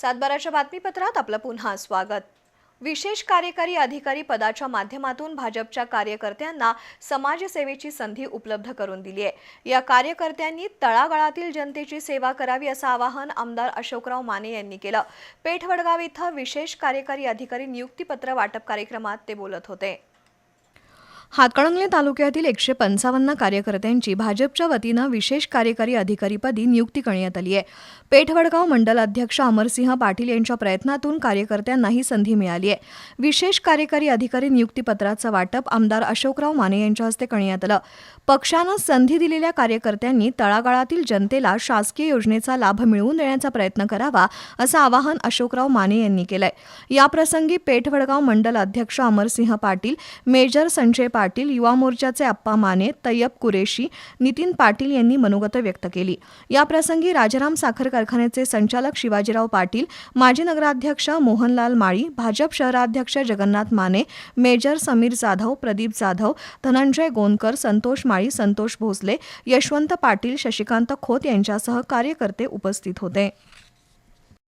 सातबाराच्या बातमीपत्रात आपलं पुन्हा स्वागत. विशेष कार्यकारी अधिकारी पदाच्या माध्यमातून भाजपच्या कार्यकर्त्यांना समाजसेवेची संधी उपलब्ध करून दिली आहे. या कार्यकर्त्यांनी तळागाळातील जनतेची सेवा करावी असं आवाहन आमदार अशोकराव माने यांनी केलं. पेठवडगाव इथं विशेष कार्यकारी अधिकारी नियुक्तीपत्र वाटप कार्यक्रमात ते बोलत होते. हातकणंगले तालुक्यातील एकशे पंचावन्न कार्यकर्त्यांची भाजपच्या वतीनं विशेष कार्यकारी अधिकारीपदी नियुक्ती करण्यात आली आहे. पेठवडगाव मंडल अध्यक्ष अमरसिंह पाटील यांच्या प्रयत्नातून कार्यकर्त्यांना ही संधी मिळाली आहे. विशेष कार्यकारी अधिकारी नियुक्तीपत्राचं वाटप आमदार अशोकराव माने यांच्या हस्ते करण्यात आलं. पक्षानं संधी दिलेल्या कार्यकर्त्यांनी तळागाळातील जनतेला शासकीय योजनेचा लाभ मिळवून देण्याचा प्रयत्न करावा असं आवाहन अशोकराव माने यांनी केलंय. याप्रसंगी पेठवडगाव मंडल अध्यक्ष अमरसिंह पाटील मेजर संजय पाटील युवा मोर्चाचे अप्पा माने तय्यब कुरेशी नितीन पाटील यांनी मनोगत व्यक्त केली. याप्रसंगी राजाराम साखर कारखान्याचे संचालक शिवाजीराव पाटील माजी नगराध्यक्ष मोहनलाल माळी भाजप शहराध्यक्ष जगन्नाथ माने मेजर समीर जाधव प्रदीप जाधव धनंजय गोंदकर संतोष माळी संतोष भोसले यशवंत पाटील शशिकांत खोत यांच्यासह कार्यकर्ते उपस्थित होते.